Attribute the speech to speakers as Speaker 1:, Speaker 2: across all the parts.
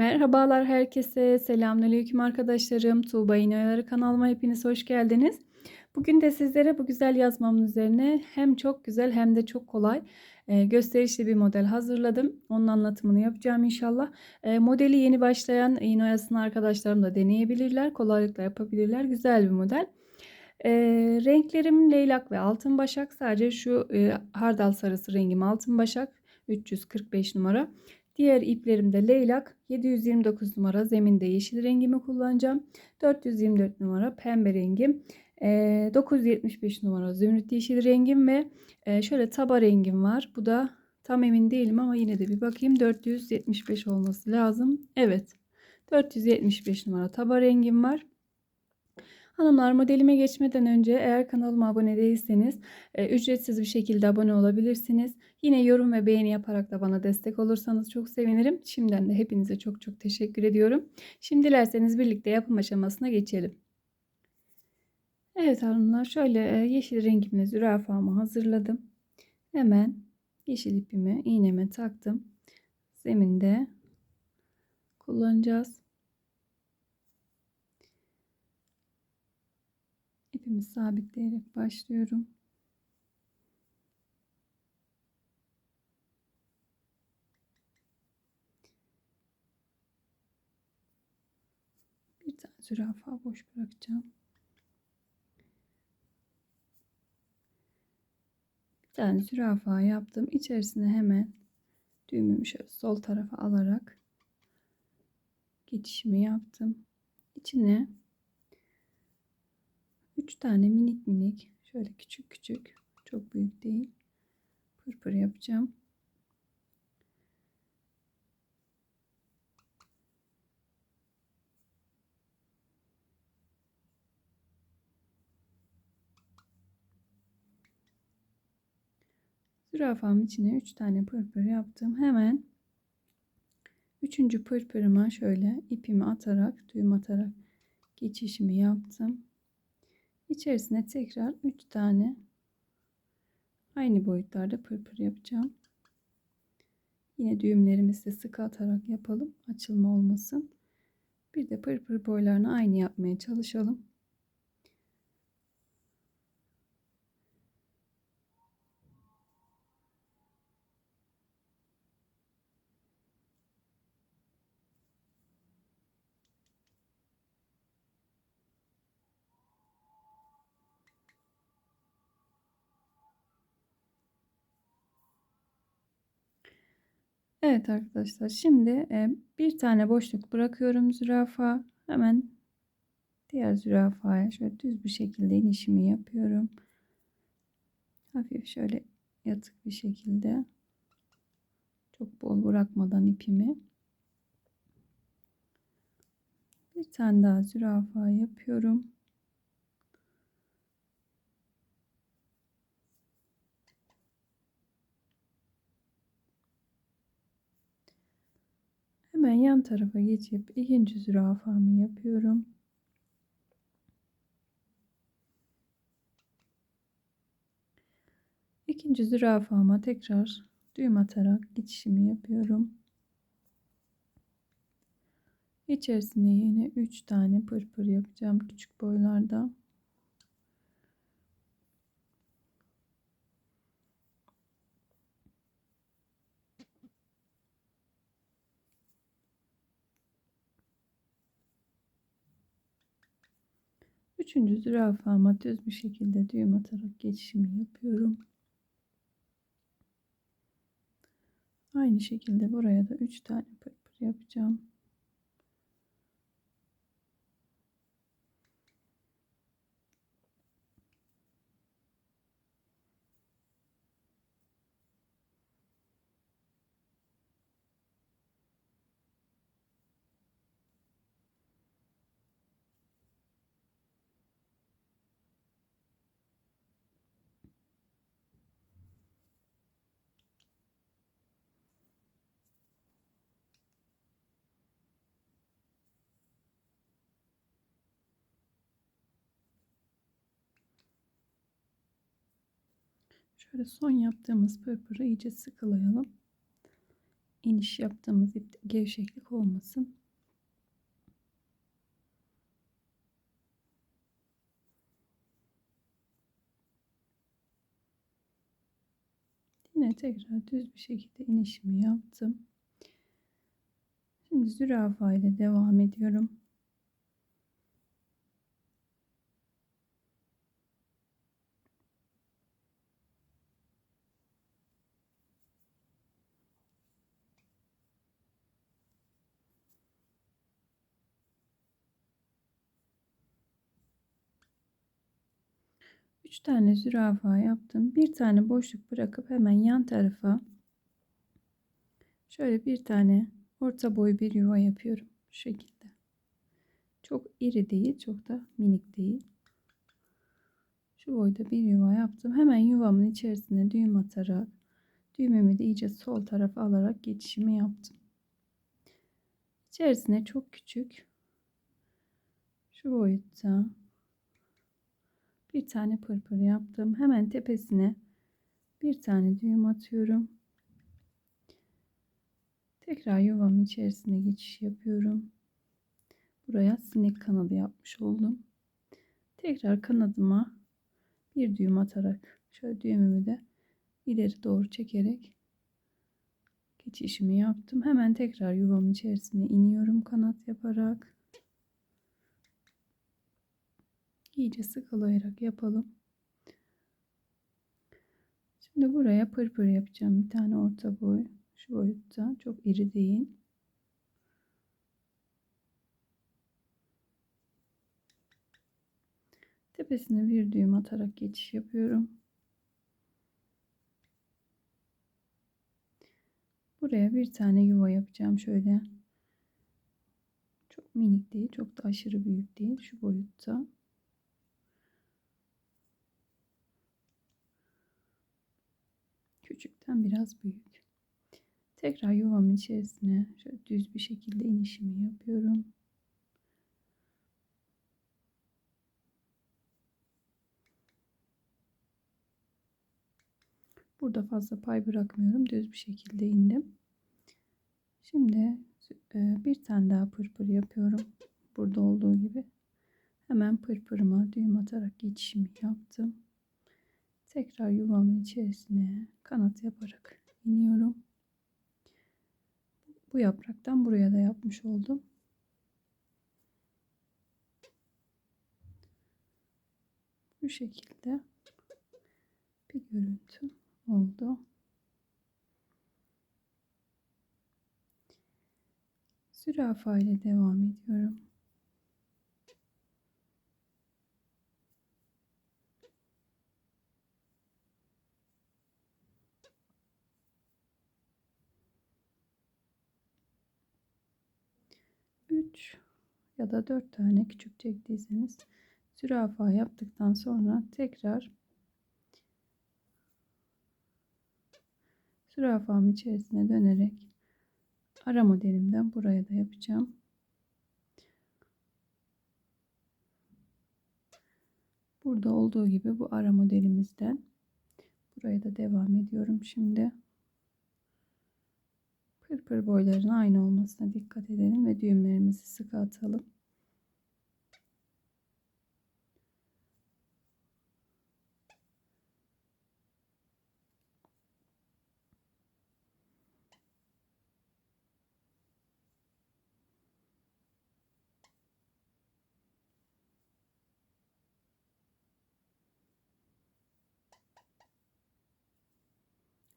Speaker 1: Merhabalar herkese. Selamünaleyküm arkadaşlarım. Tuğba İnoyaları kanalıma hepiniz hoş geldiniz. Bugün de sizlere bu güzel yazmamın üzerine hem çok güzel hem de çok kolay e, gösterişli bir model hazırladım. Onun anlatımını yapacağım inşallah. E, modeli yeni başlayan inoyasını arkadaşlarım da deneyebilirler. Kolaylıkla yapabilirler. Güzel bir model. E, renklerim leylak ve altın başak. Sadece şu e, hardal sarısı rengim altın başak. 345 numara. Diğer iplerimde leylak 729 numara zeminde yeşil rengimi kullanacağım. 424 numara pembe rengim. 975 numara zümrüt yeşil rengim ve şöyle taba rengim var. Bu da tam emin değilim ama yine de bir bakayım. 475 olması lazım. Evet. 475 numara taba rengim var. Hanımlar modelime geçmeden önce eğer kanalıma abone değilseniz e, ücretsiz bir şekilde abone olabilirsiniz. Yine yorum ve beğeni yaparak da bana destek olursanız çok sevinirim. Şimdiden de hepinize çok çok teşekkür ediyorum. Şimdi dilerseniz birlikte yapım aşamasına geçelim. Evet hanımlar şöyle e, yeşil rengimle zürafamı hazırladım. Hemen yeşil ipimi iğneme taktım. Zeminde kullanacağız. İpimi sabitleyerek başlıyorum. Bir tane zürafa boş bırakacağım. Bir tane zürafa yaptım. İçerisine hemen düğümümü şöyle sol tarafa alarak geçişimi yaptım. İçine 3 tane minik minik şöyle küçük küçük çok büyük değil pırpır yapacağım. Zürafamın içine 3 tane pırpır yaptım. Hemen 3. pırpırıma şöyle ipimi atarak düğüm atarak geçişimi yaptım. İçerisine tekrar 3 tane aynı boyutlarda pırpır yapacağım. Yine düğümlerimizi de sıkı atarak yapalım. Açılma olmasın. Bir de pırpır boylarını aynı yapmaya çalışalım. Evet arkadaşlar şimdi bir tane boşluk bırakıyorum zürafa. Hemen diğer zürafaya şöyle düz bir şekilde inişimi yapıyorum. Hafif şöyle yatık bir şekilde çok bol bırakmadan ipimi bir tane daha zürafa yapıyorum. Hemen yan tarafa geçip ikinci zürafamı yapıyorum. İkinci zürafama tekrar düğüm atarak geçişimi yapıyorum. İçerisine yine 3 tane pırpır yapacağım küçük boylarda. Üçüncü zürafama düz bir şekilde düğüm atarak geçişimi yapıyorum. Aynı şekilde buraya da 3 tane pırpır yapacağım. Şöyle son yaptığımız pırpırı iyice sıkılayalım. iniş yaptığımız ipte gevşeklik olmasın. Yine tekrar düz bir şekilde inişimi yaptım. Şimdi zürafa ile devam ediyorum. Üç tane zürafa yaptım. Bir tane boşluk bırakıp hemen yan tarafa şöyle bir tane orta boy bir yuva yapıyorum. Şu şekilde. Çok iri değil, çok da minik değil. Şu boyda bir yuva yaptım. Hemen yuvamın içerisine düğüm atarak düğümümü de iyice sol tarafa alarak geçişimi yaptım. İçerisine çok küçük şu boyutta bir tane pırpır yaptım. Hemen tepesine bir tane düğüm atıyorum. Tekrar yuvamın içerisine geçiş yapıyorum. Buraya sinek kanadı yapmış oldum. Tekrar kanadıma bir düğüm atarak şöyle düğümümü de ileri doğru çekerek geçişimi yaptım. Hemen tekrar yuvamın içerisine iniyorum kanat yaparak. İyice sıkılayarak yapalım. Şimdi buraya pırpır yapacağım. Bir tane orta boy. Şu boyutta. Çok iri değil. Tepesine bir düğüm atarak geçiş yapıyorum. Buraya bir tane yuva yapacağım şöyle. Çok minik değil, çok da aşırı büyük değil şu boyutta. Küçükten biraz büyük. Tekrar yuvamın içerisine şöyle düz bir şekilde inişimi yapıyorum. Burada fazla pay bırakmıyorum. Düz bir şekilde indim. Şimdi e, bir tane daha pırpır yapıyorum. Burada olduğu gibi. Hemen pırpırıma düğüm atarak geçişimi yaptım. Tekrar yuvamın içerisine kanat yaparak iniyorum. Bu yapraktan buraya da yapmış oldum. Bu şekilde bir görüntü oldu. Zürafa ile devam ediyorum. 3 ya da 4 tane küçük çektiyseniz zürafa yaptıktan sonra tekrar zürafam içerisine dönerek ara modelimden buraya da yapacağım. Burada olduğu gibi bu ara modelimizden buraya da devam ediyorum şimdi. Pırpır boyların aynı olmasına dikkat edelim ve düğümlerimizi sıkı atalım.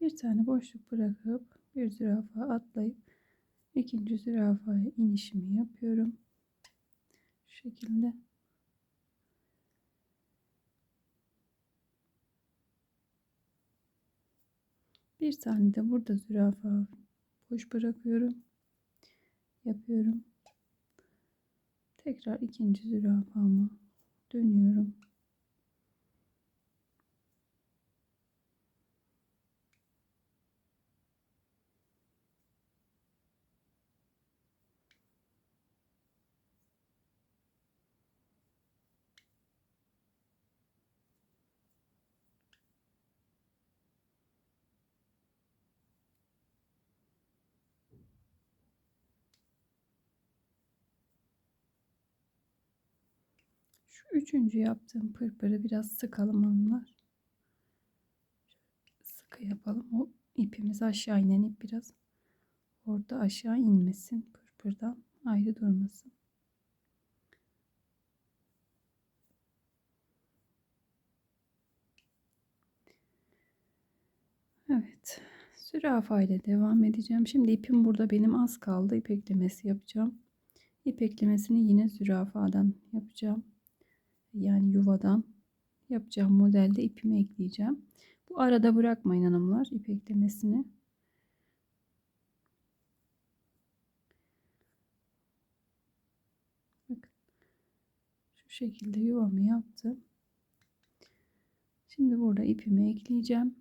Speaker 1: Bir tane boşluk bırakıp bir zürafa atlayıp ikinci zürafaya inişimi yapıyorum. Şu şekilde. Bir tane de burada zürafa boş bırakıyorum. Yapıyorum. Tekrar ikinci zürafama dönüyorum. Şu üçüncü yaptığım pırpırı biraz sıkalım hanımlar. Sıkı yapalım. O ipimiz aşağı inen ip biraz orada aşağı inmesin. Pırpırdan ayrı durmasın. Evet. Zürafa ile devam edeceğim. Şimdi ipim burada benim az kaldı. İp eklemesi yapacağım. İp eklemesini yine zürafadan yapacağım. Yani yuvadan yapacağım modelde ipimi ekleyeceğim. Bu arada bırakmayın hanımlar ip eklemesini. Şu şekilde yuvamı yaptım. Şimdi burada ipimi ekleyeceğim.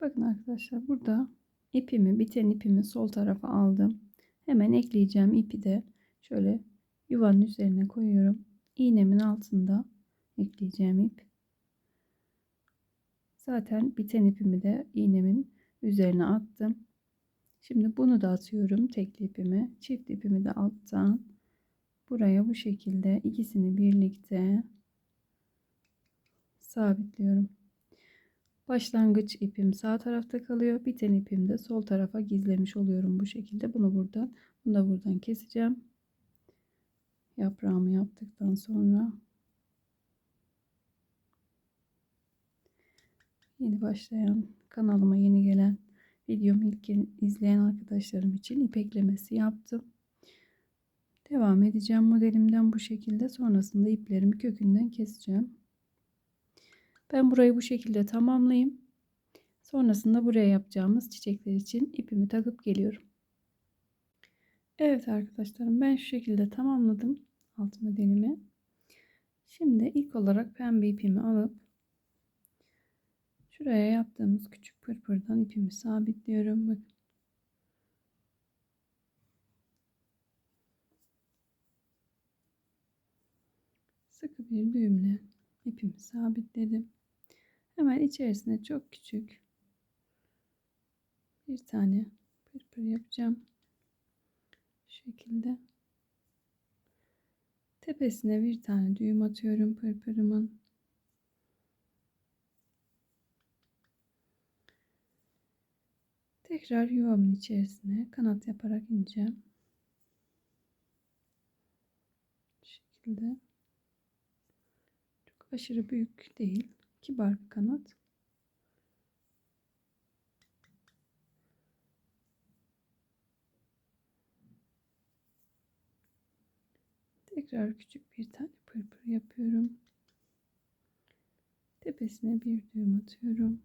Speaker 1: Bakın arkadaşlar burada ipimi biten ipimi sol tarafa aldım. Hemen ekleyeceğim ipi de şöyle yuvanın üzerine koyuyorum. İğnemin altında ekleyeceğim ip. Zaten biten ipimi de iğnemin üzerine attım. Şimdi bunu da atıyorum tekli ipimi. Çift ipimi de alttan buraya bu şekilde ikisini birlikte sabitliyorum. Başlangıç ipim sağ tarafta kalıyor. Biten ipim de sol tarafa gizlemiş oluyorum bu şekilde. Bunu buradan, bunu da buradan keseceğim. Yaprağımı yaptıktan sonra yeni başlayan kanalıma yeni gelen videomu ilk izleyen arkadaşlarım için ipeklemesi yaptım. Devam edeceğim modelimden bu şekilde. Sonrasında iplerimi kökünden keseceğim. Ben burayı bu şekilde tamamlayayım. Sonrasında buraya yapacağımız çiçekler için ipimi takıp geliyorum. Evet arkadaşlarım ben şu şekilde tamamladım alt modelimi. Şimdi ilk olarak pembe ipimi alıp şuraya yaptığımız küçük pırpırdan ipimi sabitliyorum. Bakın. Sıkı bir düğümle ipimi sabitledim. Hemen içerisine çok küçük bir tane pırpır yapacağım. Şu şekilde. Tepesine bir tane düğüm atıyorum pırpırımın. Tekrar yuvamın içerisine kanat yaparak ineceğim. Şu şekilde. Çok aşırı büyük değil. Kibar bir kanat. Tekrar küçük bir tane pırpır yapıyorum. Tepesine bir düğüm atıyorum.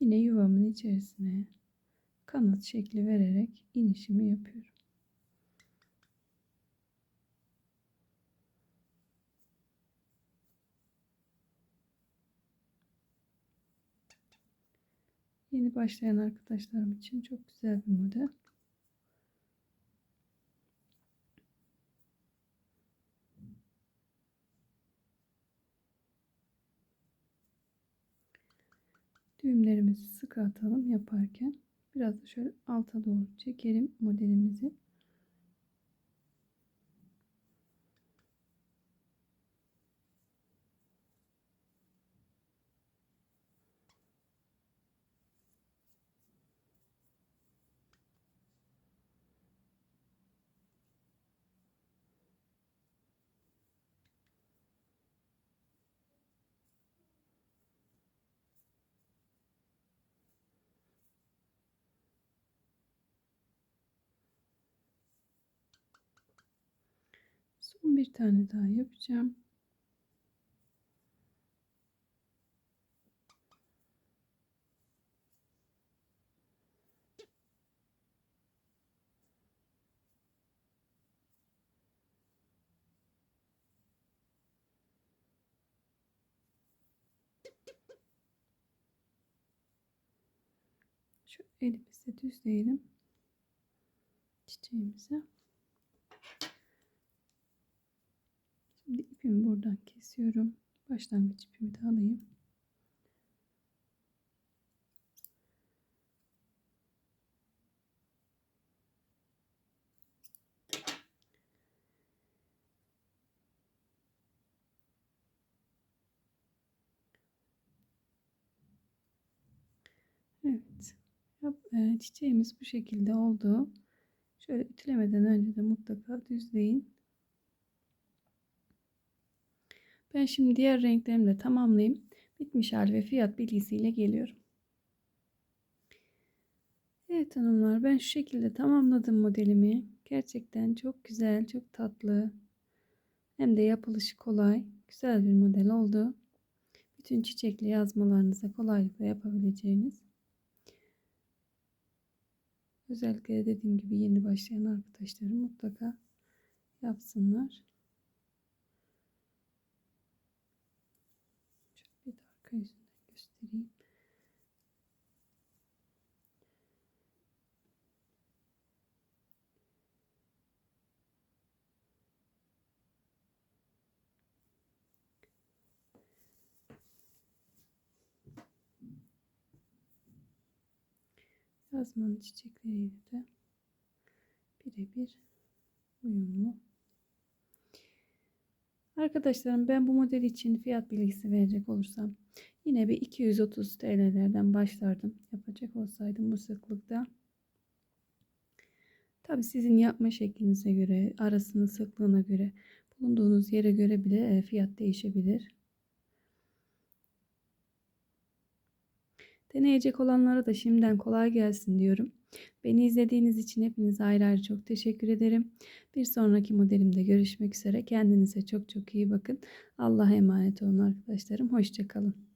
Speaker 1: Yine yuvamın içerisine kanat şekli vererek inişimi yapıyorum. Yeni başlayan arkadaşlarım için çok güzel bir model. Düğümlerimizi sıkı atalım yaparken. Biraz da şöyle alta doğru çekelim modelimizi. Son bir tane daha yapacağım. Şu elimizde düzleyelim çiçeğimizi. Şimdi ipimi buradan kesiyorum. Başlangıç ipimi de alayım. Evet. E, çiçeğimiz bu şekilde oldu. Şöyle ütülemeden önce de mutlaka düzleyin. Ben şimdi diğer renklerimi de tamamlayayım. Bitmiş hal ve fiyat bilgisiyle geliyorum. Evet hanımlar ben şu şekilde tamamladım modelimi. Gerçekten çok güzel, çok tatlı. Hem de yapılışı kolay. Güzel bir model oldu. Bütün çiçekli yazmalarınıza kolaylıkla yapabileceğiniz. Özellikle dediğim gibi yeni başlayan arkadaşlarım mutlaka yapsınlar. Şöyle bir de arka yüzünden göstereyim. Yazmanın çiçekleriyle de birebir uyumlu. Arkadaşlarım ben bu model için fiyat bilgisi verecek olursam yine bir 230 TL'lerden başlardım. Yapacak olsaydım bu sıklıkta. Tabi sizin yapma şeklinize göre, arasının sıklığına göre, bulunduğunuz yere göre bile e, fiyat değişebilir. Deneyecek olanlara da şimdiden kolay gelsin diyorum. Beni izlediğiniz için hepinize ayrı ayrı çok teşekkür ederim. Bir sonraki modelimde görüşmek üzere. Kendinize çok çok iyi bakın. Allah'a emanet olun arkadaşlarım. Hoşçakalın.